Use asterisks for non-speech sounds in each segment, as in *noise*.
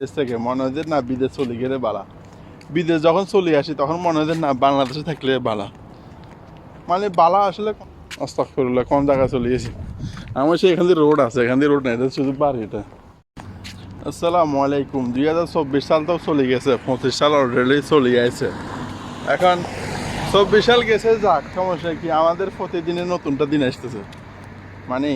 দেশ থেকে মনে হয় যে না, বিদেশ চলে গেলে বালা। বিদেশ যখন চলে আসি, তখন মনে হয় যে না, বাংলাদেশে থাকলে বালা। মানে বালা আসলে অস্তাকফিরুল্লাহ কোন জায়গায় চলে গেছি? আমার সে এখান দিয়ে রোড আছে, এখান দিয়ে রোড নাই শুধু বাড়ি এটা। আসসালামু আলাইকুম। দুই হাজার চব্বিশ সাল তো চলে গেছে, পঁচিশ সাল অলরেডি চলে গেছে। এখন চব্বিশ সাল গেছে, যাক, সমস্যা কি? আমাদের প্রতিদিনে নতুনটা দিন আসতেছে। মানে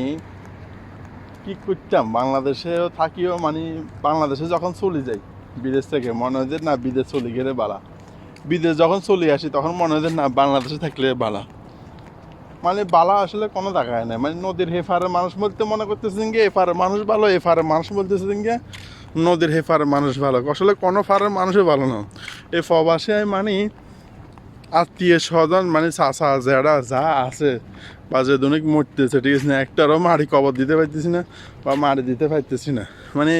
কি করতাম? বাংলাদেশেও থাকিও মানে বাংলাদেশে যখন চলে যাই, বিদেশ থেকে, মনে হয় যে না, বিদেশ চলে গেলে বালা। বিদেশ যখন চলে আসি, তখন মনে হয় যে না, বাংলাদেশে থাকলে বালা। মানে বালা আসলে কোনো জায়গায় নেই। মানে নদীর হেফারের মানুষ বলতে মনে করতেছেন যে এফারের মানুষ ভালো এফারের মানুষ বলতেছেন যে নদীর হেফারের মানুষ ভালো। আসলে কোনো ফারের মানুষই ভালো না। এই প্রবাসী মানে আত্মীয় স্বজন মানে চাষা জেড়া যা আছে বা যে দনিক মরতেছে, ঠিক আছে না? একটারও মারি কবর দিতে পারতেছি না বা মারি দিতে পারতেছি না। মানে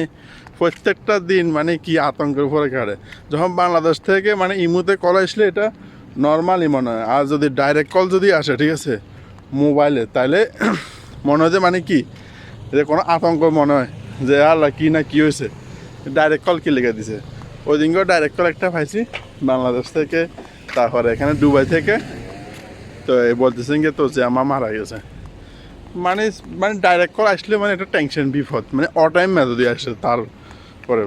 প্রত্যেকটা দিন মানে কি আতঙ্কের উপরে কাটে। যখন বাংলাদেশ থেকে মানে ইমুতে কল আসলে এটা নর্মালি মনে হয়। আর যদি ডাইরেক্ট কল যদি আসে, ঠিক আছে মোবাইলে তাইলে *clears throat* মনে হয় যে মানে কি, যে কোনো আতঙ্ক মনে হয় যে আল্লাহ কি না কি হয়েছে। ডাইরেক্ট কল কি লেগে দিছে। ওই দিনকেও ডাইরেক্ট কল একটা পাইছি বাংলাদেশ থেকে। তারপরে এখানে দুবাই থেকে, তো এই বলতেছেন যে তো যে আমার মারা গেছে। মানে মানে ডাইরেক্ট কল আসলে মানে একটা টেনশন বিপদ মানে অটাইম মেথডই আসে, তারপরে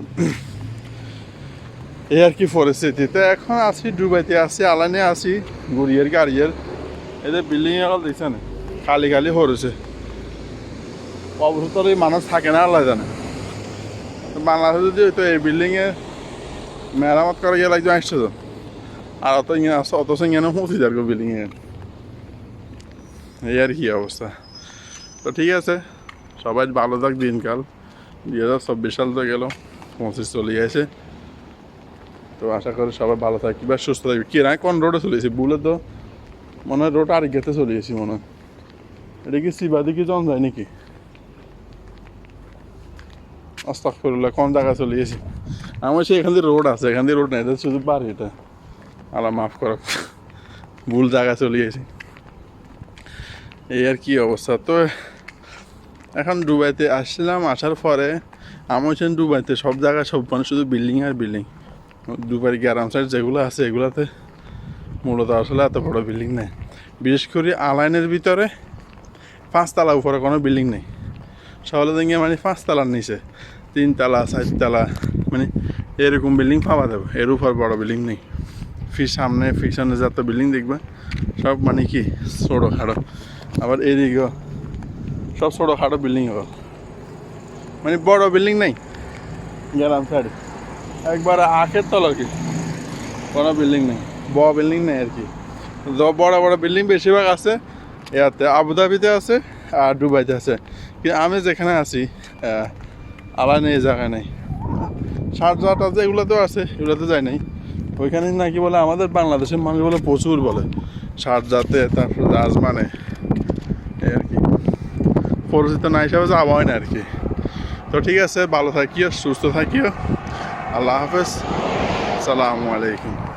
এই আর কি পরিস্থিতি। তো এখন আছি দুবাইতে, আছি আলানে, আছি গুড়িয়ের। গাড়িয়ের এদের বিল্ডিং এখন দিচ্ছে না খালি খালি হরেছে। অবস্থা এই মানুষ থাকে না, আল্লাহ জানে। বাংলাদেশে যদি তো এই বিল্ডিংয়ে মেরামত করা গিয়ে লাগবে আসছে তো আর অত ইয়ে আছে অত সঙ্গে পৌঁছে যাবে বিল্ডিংয়ে এই আর কি অবস্থা তো ঠিক আছে সবাই ভালো থাক দিনকাল দুই হাজার চব্বিশ সাল তো গেল পঁচিশ চলে গেছে তো আশা করি সবাই ভালো থাকবে বা সুস্থ থাকবে কি না কোন রোডে চলেছি বুলে তো মনে হয় রোড আর গেতে চলে গেছি মনে হয় এটা কি সিবাদি কি জন যায় নাকি আস্তাকফিরুল্লাহ কোন জায়গায় চলে গেছি আমার সে এখান দিয়ে রোড আছে এখান দিয়ে রোড নাই শুধু বাড়ি এটা আল্লাহ মাফ করো ভুল জায়গায় চলে গেছি। এই আর কি অবস্থা? তো এখন দুবাইতে আসছিলাম, আসার পরে আমি হচ্ছেন দুবাইতে। সব জায়গায় সব মানে শুধু বিল্ডিং আর বিল্ডিং। দুবাই গ্রাম সাইড যেগুলো আছে, এগুলোতে মূলত আসলে এত বড় বিল্ডিং নেই। বিশেষ করে আলাইনের ভিতরে পাঁচতলা, উপরে কোনো বিল্ডিং নেই। সহলে দিকে মানে পাঁচতলার নিচে। তিনতলা, চারতলা মানে এরকম বিল্ডিং পাওয়া যাবে। এর উপর বড় বিল্ডিং নেই। ফির সামনে পিছনে যত বিল্ডিং দেখবে, সব মানে কি ছোটো খাটো আবার এদিকেও সব ছোটো খাটো বিল্ডিং হবে মানে বড় বিল্ডিং নাই, গেলাম সাইডে একবার আখের তলা কি কোনো বিল্ডিং নেই, বড় বিল্ডিং নেই আর কি। বড় বড় বিল্ডিং বেশিরভাগ আছে, ইয়াতে আবুধাবিতে আছে, আর দুবাইতে আছে। কিন্তু আমি যেখানে আছি আলাদা নেই, জায়গা নেই। সারজাট আছে এগুলোতেও আছে, এগুলোতে যায় নাই। ওইখানে নাকি বলে আমাদের বাংলাদেশের মানুষ বলে প্রচুর বলে। সার সারজাতে তারপর রাজমানে, এই আর কি। পরিচিত না হিসাবে যাওয়া হয় না আর কি। তো ঠিক আছে, ভালো থাকিও, সুস্থ থাকিও। আল্লাহ হাফেজ। সালামু আলাইকুম।